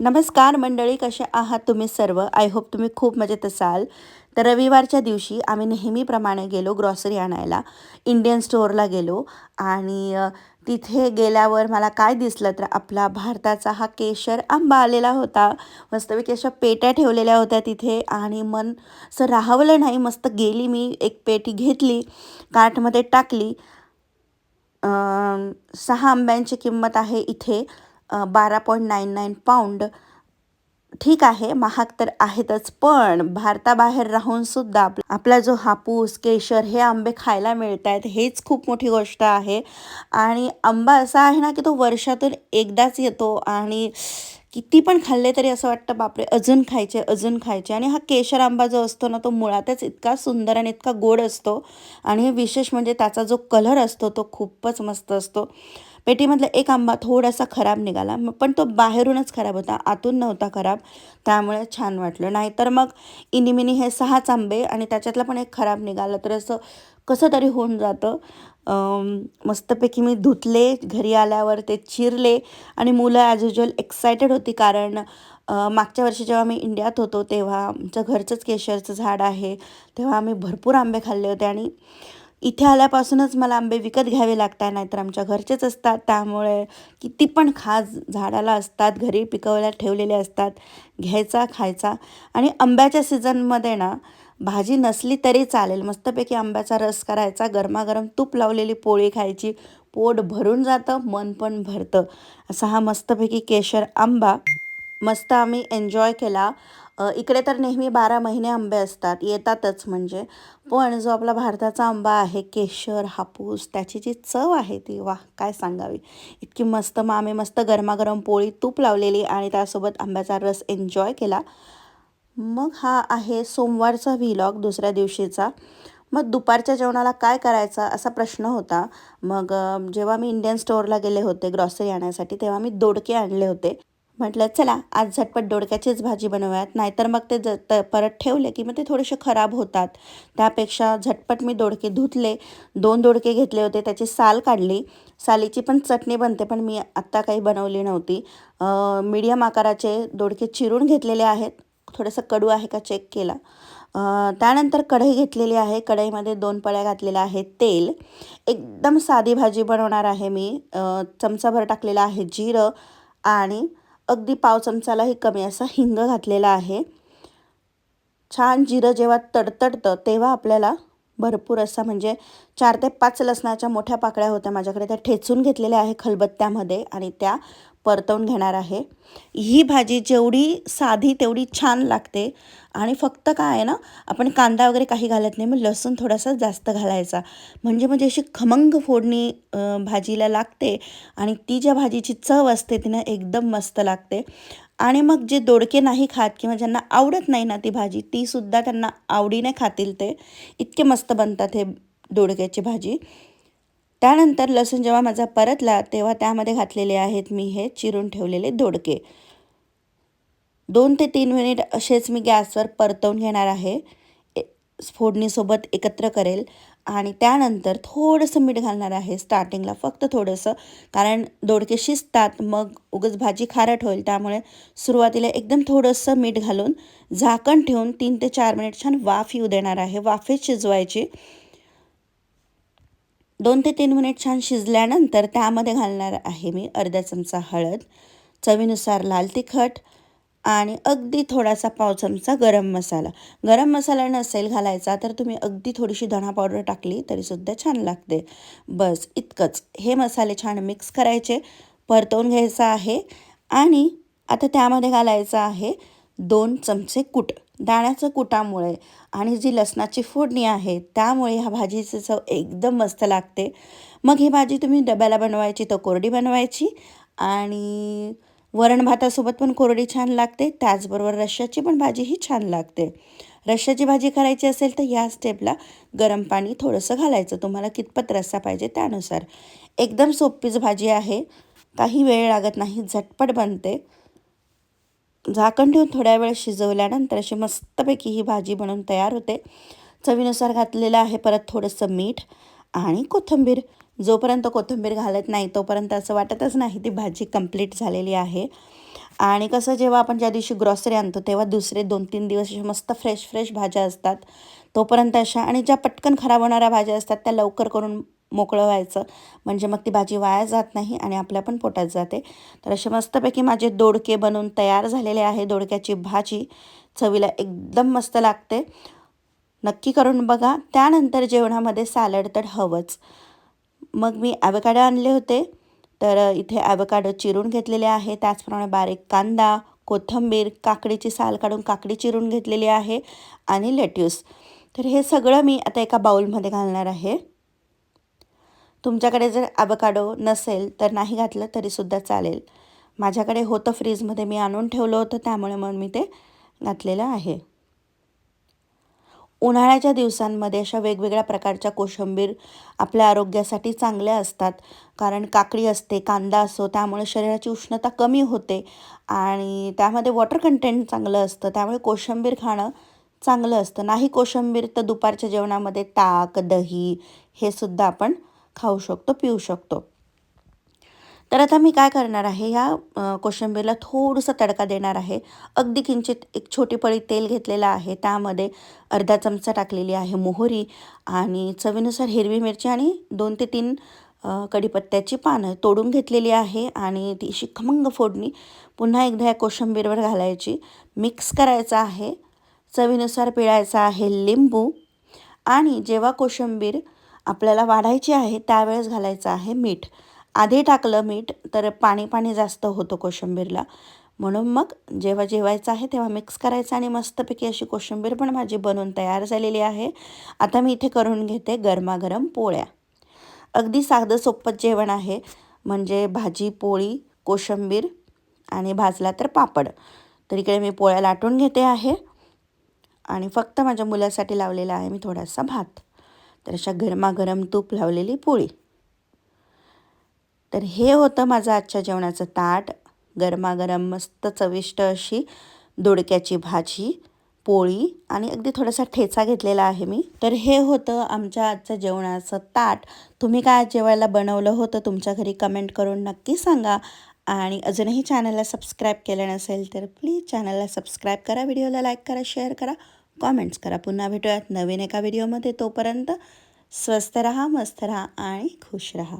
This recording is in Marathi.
नमस्कार मंडळी कसे आहात तुम्ही सर्व? आय होप तुम्ही खूप मजेत असाल. तर रविवारच्या दिवशी आम्ही नेहमीप्रमाणे गेलो ग्रॉसरी आणायला. इंडियन स्टोअरला गेलो आणि तिथे गेल्यावर मला काय दिसलं तर आपला भारताचा हा केशर आंबा आलेला होता. मस्तपैकी अशा पेट्या ठेवलेल्या होत्या तिथे आणि मन असं राहवलं नाही. मस्त गेली मी एक पेटी घेतली कार्टमध्ये टाकली. सहा आंब्यांची किंमत आहे इथे. बारा पॉईंट नाईन नाईन पाऊंड. ठीक आहे महाग तर आहेतच पण भारताबाहेर राहून सुद्धा आप आपला जो हापूस केशर हे आंबे खायला मिळत आहेत हेच खूप मोठी गोष्ट आहे. आणि आंबा असा आहे ना की तो वर्षातून एकदाच येतो आणि किती पण खाल्ले तरी असं वाटतं बापरे अजून खायचे अजून खायचे. आणि हा केशर आंबा जो असतो ना तो मुळातच इतका सुंदर आणि इतका गोड असतो. आणि विशेष म्हणजे त्याचा जो कलर असतो तो खूपच मस्त असतो. पेटीमधला एक आंबा थोडासा खराब निघाला पण तो बाहेरूनच खराब होता आतून नव्हता खराब त्यामुळे छान वाटलं. नाहीतर मग इनिमिनी हे सहाच आंबे आणि त्याच्यातला पण एक खराब निघाला तर असं कसं तरी होऊन जातं. मस्तपैकी मी धुतले घरी आल्यावर ते चिरले आणि मुलं ॲज युजल एक्सायटेड होती कारण मागच्या वर्षी जेव्हा मी इंडियात होतो तेव्हा आमचं घरचंच केशरचं झाड आहे तेव्हा आम्ही भरपूर आंबे खाल्ले होते आणि इथे आल्यापासूनच मला आंबे विकत घ्यावे लागतात नाहीतर आमच्या घरचेच असतात. त्यामुळे किती पण खास झाडाला असतात घरी पिकवल्या ठेवलेले असतात घ्यायचा खायचा. आणि आंब्याच्या सीझनमध्ये ना भाजी नसली तरी चालेल. मस्तपैकी आंब्याचा रस करायचा गरमागरम तूप लावलेली पोळी खायची पोट भरून जातं मन पण भरतं. असा हा मस्तपैकी केशर आंबा मस्त आम्ही एन्जॉय केला. इकडे तर नेहमी बारा महिने आंबे असतात येतातच म्हणजे. पण जो आपला भारताचा आंबा आहे केशर हापूस त्याची जी चव आहे ती वा काय सांगावी. इतकी मस्त मग आम्ही मस्त गरमागरम पोळी तूप लावलेली आणि त्यासोबत आंब्याचा रस एन्जॉय केला. मग हा आहे सोमवारचा व्हिलॉग दुसऱ्या दिवशीचा. मग दुपारच्या जेवणाला काय करायचा असा प्रश्न होता. मग जेव्हा मी इंडियन स्टोअरला गेले होते ग्रॉसरी आणण्यासाठी तेव्हा मी दोडके आणले होते. म्हटलं चला आज झटपट दोडक्याचीच भाजी बनवूयात. नाहीतर मग ते ज त परत ठेवले की मग ते थोडेसे खराब होतात. त्यापेक्षा झटपट मी दोडके धुतले. दोन दोडके घेतले होते त्याची साल काढली. सालीची पण चटणी बनते पण मी आत्ता काही बनवली नव्हती. मीडियम आकाराचे दोडके चिरून घेतलेले आहेत. थोडंसं कडू आहे का चेक केला. त्यानंतर कढई घेतलेली आहे. कढईमध्ये दोन पळ्या घातलेल्या आहे तेल. एकदम साधी भाजी बनवणार आहे मी. चमचाभर टाकलेलं आहे जिरं आणि अगदी पाव चमचालाही कमी असा हिंग घातलेला आहे. छान जिरं जेव्हा तडतडतं तेव्हा आपल्याला भरपूर असा म्हणजे चार ते पाच लसणाच्या मोठ्या पाकळ्या होत्या माझ्याकडे. त्या ठेचून घेतलेल्या आहे खलबत्त्यामध्ये आणि त्या परतवून घेणार आहे. ही भाजी जेवढी साधी तेवढी छान लागते. आणि फक्त काय आहे ना आपण कांदा वगैरे काही घालत नाही मग लसूण थोडासा जास्त घालायचा. म्हणजे म्हणजे अशी खमंग फोडणी भाजीला लागते आणि ती ज्या भाजीची चव असते तिनं एकदम मस्त लागते. आणि मग जे दोडके नाही खात किंवा ज्यांना आवडत नाही ना ती भाजी तीसुद्धा त्यांना आवडीने खातील ते. इतके मस्त बनतात हे दोडक्याची भाजी. त्यानंतर लसूण जेव्हा माझा परतला तेव्हा त्यामध्ये घातलेले आहेत मी हे चिरून ठेवलेले दोडके. दोन ते तीन मिनिट असेच मी गॅसवर परतवून घेणार आहे. ए- फोडणीसोबत एकत्र करेल. आणि त्यानंतर थोडंसं मीठ घालणार आहे स्टार्टिंगला फक्त थोडंसं. कारण दोडके शिजतात मग उगाच भाजी खारट होईल. त्यामुळे सुरुवातीला एकदम थोडंसं मीठ घालून झाकण ठेवून तीन ते चार मिनिट छान वाफ येऊ देणार आहे. वाफेत शिजवायची. दोन ते तीन मिनिट छान शिजल्यानंतर त्यामध्ये घालणार आहे मी अर्धा चमचा हळद चवीनुसार लाल तिखट आणि अगदी थोडासा पाव चमचा गरम मसाला. गरम मसाला नसेल घालायचा तर तुम्ही अगदी थोडीशी धणा पावडर टाकली तरीसुद्धा छान लागते. बस इतकंच. हे मसाले छान मिक्स करायचे परतवून घ्यायचं आहे आणि आता त्यामध्ये घालायचं आहे दोन चमचे कूट. दाण्याचं कुटामुळे आणि जी लसणाची फोडणी आहे त्यामुळे ह्या भाजीची चव एकदम मस्त लागते. मग ही भाजी तुम्ही डब्याला बनवायची तर कोरडी बनवायची आणि वरण भातासोबत पण कोरडी छान लागते त्याचबरोबर रश्श्याची पण भाजी ही छान लागते. रश्श्याची भाजी करायची असेल तर या स्टेपला गरम पाणी थोडंसं घालायचं तुम्हाला कितपत रस्सा पाहिजे त्यानुसार. एकदम सोपीच भाजी आहे काही वेळ लागत नाही झटपट बनते. झाकण ठेवून थोड्या वेळ शिजवल्यानंतर अशी मस्तपैकी ही भाजी बनवून तयार होते. चवीनुसार घातलेलं आहे परत थोडंसं मीठ आणि कोथिंबीर. जोपर्यंत कोथिंबीर घालत नाही तोपर्यंत असं वाटतच नाही ती भाजी कंप्लीट झालेली आहे. आणि कसं जेव्हा आपण ज्या दिवशी ग्रॉसरी आणतो तेव्हा दुसरे दोन तीन दिवस अशा मस्त फ्रेश फ्रेश भाज्या असतात. तोपर्यंत अशा आणि ज्या पटकन खराब होणाऱ्या भाज्या असतात त्या लवकर करून मोकळं व्हायचं. म्हणजे मग ती भाजी वाया जात नाही आणि आपल्या पण पोटात जाते. तर असे मस्तपैकी माझे दोडके बनवून तयार झालेले आहे. दोडक्याची भाजी चवीला एकदम मस्त लागते. नक्की करून बघा. त्यानंतर जेवणामध्ये सॅलड तर हवंच. मग मी ॲवकाडो आणले होते. तर इथे ॲवकाडो चिरून घेतलेले आहे. त्याचप्रमाणे बारीक कांदा कोथिंबीर काकडीची साल काढून काकडी चिरून घेतलेली आहे आणि लेट्यूस तर हे सगळं मी आता एका बाउलमध्ये घालणार आहे. तुमच्याकडे जर ॲवकाडो नसेल तर नाही घातलं तरीसुद्धा चालेल. माझ्याकडे होतं फ्रीजमध्ये मी आणून ठेवलं होतं त्यामुळे मग मी ते घातलेलं आहे. उन्हाळ्याच्या दिवसांमध्ये अशा वेगवेगळ्या प्रकारच्या कोशिंबीर आपल्या आरोग्यासाठी चांगल्या असतात. कारण काकडी असते कांदा असतो त्यामुळे शरीराची उष्णता कमी होते आणि त्यामध्ये वॉटर कंटेंट चांगलं असतं. त्यामुळे कोशिंबीर खाणं चांगलं असतं. नाही कोशिंबीर तर दुपारच्या जेवणामध्ये ताक दही हे सुद्धा आपण खाऊ शकतो पिऊ शकतो. तर आता मी काय करणार आहे ह्या कोशिंबीरला थोडंसं तडका देणार आहे. अगदी किंचित एक छोटी पळी तेल घेतलेलं आहे. त्यामध्ये अर्धा चमचा टाकलेली आहे मोहरी आणि चवीनुसार हिरवी मिरची आणि दोन ते तीन कढीपत्त्याची पानं तोडून घेतलेली आहे आणि ती अशी खमंग फोडणी पुन्हा एकदा या कोशिंबीरवर घालायची. मिक्स करायचं आहे. चवीनुसार पिळायचा आहे लिंबू आणि जेव्हा कोशिंबीर आपल्याला वाढायची आहे त्यावेळेस घालायचं आहे मीठ. आधी टाकलं मीठ तर पाणी पाणी जास्त होतं कोशिंबीरला. म्हणून मग जेव्हा जेवायचं आहे तेव्हा मिक्स करायचं आणि मस्तपैकी अशी कोशिंबीर पण माझी बनवून तयार झालेली आहे. आता मी इथे करून घेते गरमागरम पोळ्या. अगदी साधं सोपं जेवण आहे. म्हणजे भाजी पोळी कोशिंबीर आणि भाजला तर पापड. तर इकडे मी पोळ्या लाटून घेते आहे. आणि फक्त माझ्या मुलासाठी लावलेला आहे मी थोडासा भात. तर अशा गरमागरम तूप लावलेली पोळी. तर हे होतं माझं आजच्या जेवणाचं ताट. गरमागरम मस्त चविष्ट अशी दोडक्याची भाजी पोळी आणि अगदी थोडासा ठेचा घेतलेला आहे मी. तर हे होतं आमच्या आजच्या जेवणाचं ताट. तुम्ही काय जेवायला बनवलं होतं तुमच्या घरी कमेंट करून नक्की सांगा. आणि अजूनही चॅनलला सबस्क्राईब केलं नसेल तर प्लीज चॅनलला सबस्क्राईब करा व्हिडिओला लाईक करा शेअर करा कॉमेंट्स करा. पुन्हा भेटूयात नवीन एका व्हिडिओमध्ये तोपर्यंत. स्वस्त रहा मस्त रहा आणि खुश रहा.